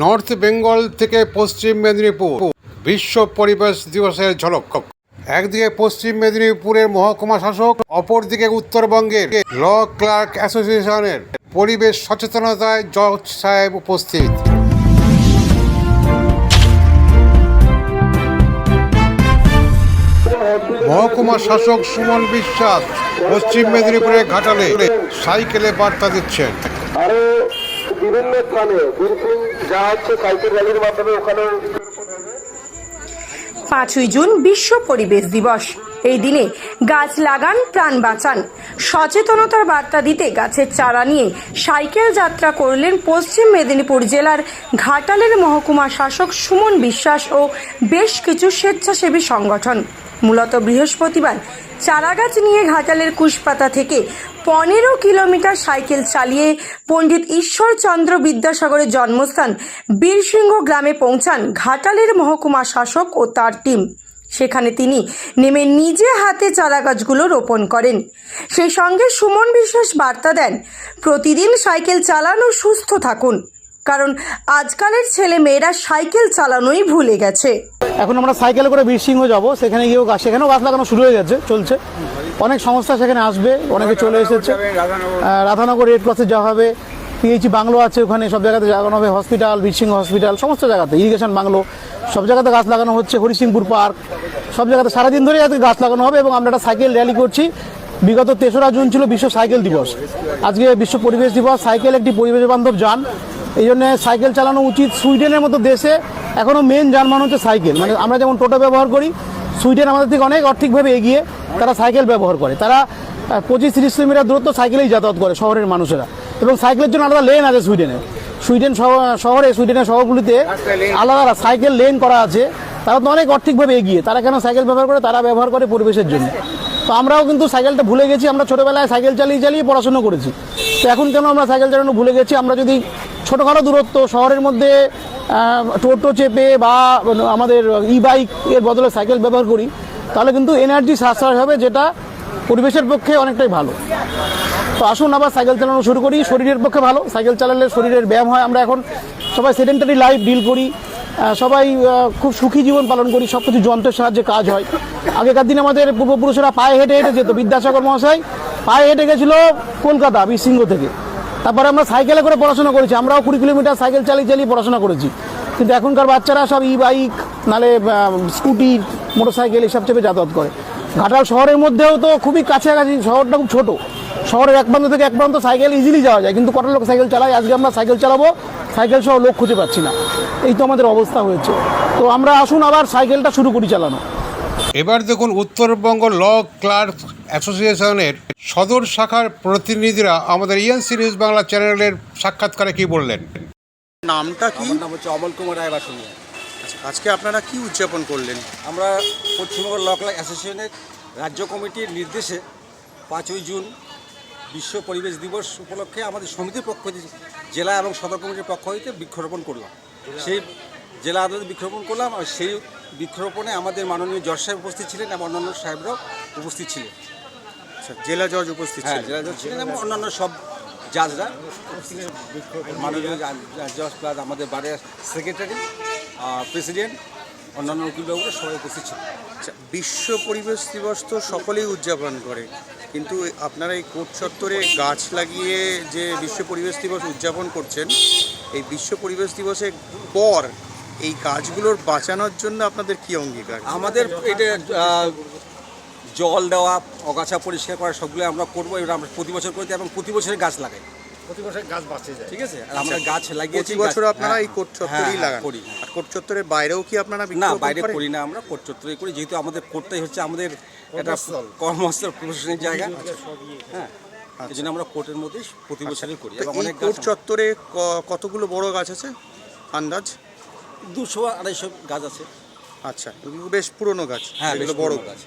North Bengal থেকে পশ্চিম মেদিনীপুর। বিশ্ব পরিবেশ দিবসের ঝলক। একদিকে পশ্চিম মেদিনীপুরের মহকুমা শাসক, অপরদিকে উত্তরবঙ্গের ল ক্লার্ক অ্যাসোসিয়েশনের পরিবেশ সচেতনতায় জজ সাহেব উপস্থিত। মহকুমা শাসক সুমন বিশ্বাস পশ্চিম মেদিনীপুরের ঘাটালে সাইকেলে বার্তা দিচ্ছেন। বিভিন্ন স্থানে বিলফিং যা হচ্ছে সাইকেল র্যালির মাধ্যমে ওখানে পাঁচই জুন বিশ্ব পরিবেশ দিবস। এই দিনে গাছ লাগান, প্রাণ বাঁচান। সচেতনতার বার্তা দিতে গাছের চারা নিয়ে সাইকেল যাত্রা করলেন পশ্চিম মেদিনীপুর জেলার ঘাটালের মহকুমা শাসক সুমন বিশ্বাস ও বেশ কিছু স্বেচ্ছাসেবী সংগঠন। মূলত বৃহস্পতিবার চারাগাছ নিয়ে ঘাটালের কুশপাতা থেকে পনেরো কিলোমিটার সাইকেল চালিয়ে পণ্ডিত ঈশ্বরচন্দ্র বিদ্যাসাগরের জন্মস্থান বীরসিংহ গ্রামে পৌঁছান ঘাটালের মহকুমা শাসক ও তার টিম। সেখানে তিনি নেমে নিজে হাতে চারা গাছগুলো রোপণ করেন। সেই সঙ্গে সুমন বিশ্বাস বার্তা দেন, প্রতিদিন সাইকেল চালানো সুস্থ থাকুন, কারণ আজকালের ছেলে মেয়েরা সাইকেল চালানোই ভুলে গেছে। এখন আমরা সাইকেলে করে বীরসিংহ যাব, সেখানে গিয়েও গাছ সেখানেও গাছ লাগানো শুরু হয়ে গেছে, চলছে। অনেক সংস্থা সেখানে আসবে, অনেকে চলে এসেছে। রাধানগর রেড ক্রসে যাওয়া হবে পিএইচি বাংলো আছে ওখানে, সব জায়গাতে লাগানো হবে হসপিটাল বীরসিংহ হসপিটাল সমস্ত জায়গাতে ইরিগেশন বাংলো, সব জায়গাতে গাছ লাগানো হচ্ছে, হরিসিংপুর পার্ক সব জায়গাতে সারাদিন ধরে আজকে গাছ লাগানো হবে এবং আমরা একটা সাইকেল র্যালি করছি। বিগত তেসরা জুন ছিল বিশ্ব সাইকেল দিবস। আজকে বিশ্ব পরিবেশ দিবস, সাইকেল একটি পরিবেশ বান্ধব যান। এই জন্য সাইকেল চালানো উচিত সুইডেনের মতো দেশে। এখনও মেন যানবাহন হচ্ছে সাইকেল। মানে আমরা যেমন টোটো ব্যবহার করি, সুইডেন আমাদের থেকে অনেক আর্থিকভাবে এগিয়ে তারা সাইকেল ব্যবহার করে। তারা পঁচিশ তিরিশ কিলোমিটার দূরত্ব সাইকেলেই যাতায়াত করে শহরের মানুষেরা। এবং সাইকেলের জন্য আলাদা লেন আছে সুইডেনে। সুইডেন শহর- সুইডেনের শহরগুলিতে আলাদা সাইকেল লেন করা আছে। তারা তো অনেক আর্থিকভাবে এগিয়ে। তারা কেন সাইকেল ব্যবহার করে? তারা ব্যবহার করে পরিবেশের জন্য। তো আমরাও কিন্তু সাইকেলটা ভুলে গেছি, আমরা ছোটোবেলায় সাইকেল চালিয়ে চালিয়ে পড়াশুনো করেছি। তো এখন কেন আমরা সাইকেল চালানো ভুলে গেছি? আমরা যদি ছোটোখাটো দূরত্ব, শহরের মধ্যে টোটো চেপে বা আমাদের ই বাইক এর বদলে সাইকেল ব্যবহার করি, তাহলে কিন্তু এনার্জি সাশ্রয় হবে, যেটা পরিবেশের পক্ষে অনেকটাই ভালো। তো আসুন আবার সাইকেল চালানো শুরু করি। শরীরের পক্ষে ভালো, সাইকেল চালালে শরীরের ব্যায়াম হয়। আমরা এখন সবাই সেডেন্টারি লাইফ ডিল করি। সবাই খুব সুখী জীবন পালন করি সব কিছু যন্ত্রের সাহায্যে কাজ হয়। আগেকার দিনে আমাদের পূর্বপুরুষরা পায়ে হেঁটে হেঁটে যেত, বিদ্যাসাগর মহাশয় পায়ে হেঁটে গেছিল কলকাতা বীরসিংহ থেকে। তারপরে আমরা সাইকেলে করে পড়াশোনা করেছি, আমরাও কুড়ি কিলোমিটার সাইকেল চালিয়ে চালিয়ে পড়াশোনা করেছি। কিন্তু এখনকার বাচ্চারা সব ই বাইক নালে স্কুটি মোটর সাইকেল এসব চেপে যাতায়াত করে। ঘাটাল শহরের মধ্যেও তো খুবই কাছাকাছি, শহরটা খুব ছোট। শহরের এক প্রান্ত থেকে এক প্রান্ত সাইকেল ইজিলি যাওয়া যায় কিন্তু কটা লোক সাইকেল চালায়? আজকে আমরা সাইকেল চালাবো সাইকেল সহ লোক খুঁজে পাচ্ছি না। এই তো আমাদের অবস্থা হয়েছে। তো আমরা আসুন আবার সাইকেলটা শুরু করি চালানো। এবার দেখুন উত্তরবঙ্গ ল ক্লার্ক অ্যাসোসিয়েশনের সদর শাখার প্রতিনিধিরা আমাদের ইএনসি নিউজ বাংলা চ্যানেলের সাক্ষাৎকারে কি বললেন? নামটা কি? নাম হচ্ছে অমল কুমার রায় বাসুনিয়া আচ্ছা, আজকে আপনারা কি উদযাপন করলেন? আমরা পশ্চিমবঙ্গ ল ক্লাব অ্যাসোসিয়েশনের রাজ্য কমিটির নির্দেশে পাঁচই জুন বিশ্ব পরিবেশ দিবস উপলক্ষে আমাদের সমিতির পক্ষ থেকে জেলা এবং সদর কমিটির পক্ষ হইতে বৃক্ষরোপণ করলাম। সেই জেলা আদালতে বৃক্ষরোপণ করলাম আর সেই বৃক্ষরোপণে আমাদের মাননীয় জজ সাহেব উপস্থিত ছিলেন এবং অন্যান্য সাহেবরাও উপস্থিত ছিলেন। আচ্ছা জেলা জজ উপস্থিত হ্যাঁ ছিলেন। জেলা জজ ছিলেন এবং অন্যান্য সব জাজরা মাননীয় জজ প্লাস আমাদের বারের সেক্রেটারি প্রেসিডেন্ট অন্যান্য উকিলবাবুরা সবাই উপস্থিত ছিলেন। আচ্ছা, বিশ্ব পরিবেশ দিবস তো সকলেই উদযাপন করে। কিন্তু আপনারা এই কোট চত্বরে গাছ লাগিয়ে যে বিশ্ব পরিবেশ দিবস উদযাপন করছেন, এই বিশ্ব পরিবেশ দিবসের পর এই গাছগুলোর বাঁচানোর জন্য আপনাদের কী অঙ্গীকার? আমাদের এটা জল দেওয়া, অগাছা পরিষ্কার করা সবগুলো আমরা করব, এবার আমরা প্রতি বছর করতে এবং প্রতি বছরের গাছ লাগাই। প্রতি বছর গাছ বাঁচে যায়। ঠিক আছে? আর আমরা গাছ লাগিয়েছি প্রতি বছর আপনারা হ্যাঁ, এই কোর্ট হ্যাঁ, চত্বরেই হ্যাঁ, লাগান। করি। আর চত্বরের বাইরেও কি আপনারা না বাইরে করি না আমরা চত্বরে করি। যেহেতু আমাদের হচ্ছে আমাদের একটা কর্মস্থল। জায়গা। হ্যাঁ এই জন্য আমরা কোর্টের মধ্যেই প্রতি বছরই করি। এবং অনেক কোর্ট চত্বরে কতগুলো বড় গাছ আছে? আন্দাজ? দুশো আড়াইশো গাছ আছে। আচ্ছা বেশ পুরনো গাছ। হ্যাঁ বড়। গাছ।